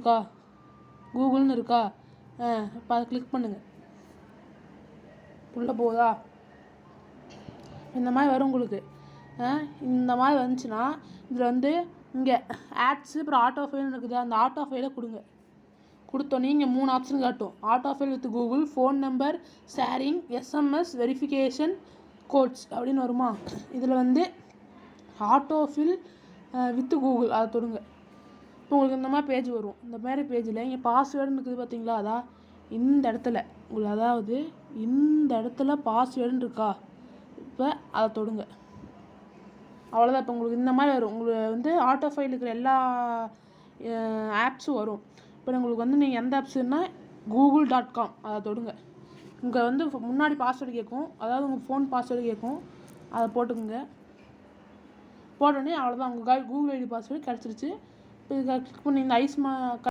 இருக்கா? கூகுள்னு இருக்கா? ஆ இப்போ அதை கிளிக் பண்ணுங்கள் உள்ளே போகுதா? இந்த மாதிரி வரும் உங்களுக்கு. இந்த மாதிரி வந்துச்சுன்னா இதில் வந்து இங்கே ஆட்ஸு அப்புறம் ஆட்டோ ஃபெயில் இருக்குது. அந்த ஆட்டோ ஃபெயிலை கொடுங்க. கொடுத்தோன்னே இங்கே மூணு ஆப்ஷன் காட்டும். Autofill with Google phone number sharing SMS verification codes அப்படின்னு வருமா? இதில் வந்து ஆட்டோ ஃபில் வித் கூகுள் அதை தொடுங்க. இப்போ உங்களுக்கு இந்த மாதிரி பேஜ் வரும். இந்த மாதிரி பேஜில் இங்கே பாஸ்வேர்டுன்னு இருக்குது பார்த்தீங்களா அதான் இந்த இடத்துல. உங்களுக்கு அதாவது இந்த இடத்துல பாஸ்வேர்டுன்னு இருக்கா? இப்போ அதை தொடுங்க. அவ்வளோதான் இப்போ உங்களுக்கு இந்த மாதிரி வரும். உங்களுக்கு வந்து ஆட்டோ ஃபைல் இருக்கிற எல்லா ஆப்ஸும் வரும். இப்போ உங்களுக்கு வந்து நீங்கள் எந்த ஆப்ஸுன்னா கூகுள் டாட் காம் அதை தொடுங்க. இங்கே வந்து முன்னாடி பாஸ்வேர்டு கேட்கும் அதாவது உங்கள் ஃபோன் பாஸ்வேர்டு கேட்கும் அதை போட்டுக்கோங்க. போட்டோடனே அவ்வளோதான் உங்கள் கூகுள் ஐடி பாஸ்வேர்டு கிடச்சிருச்சு. இப்போ இதை கிளிக்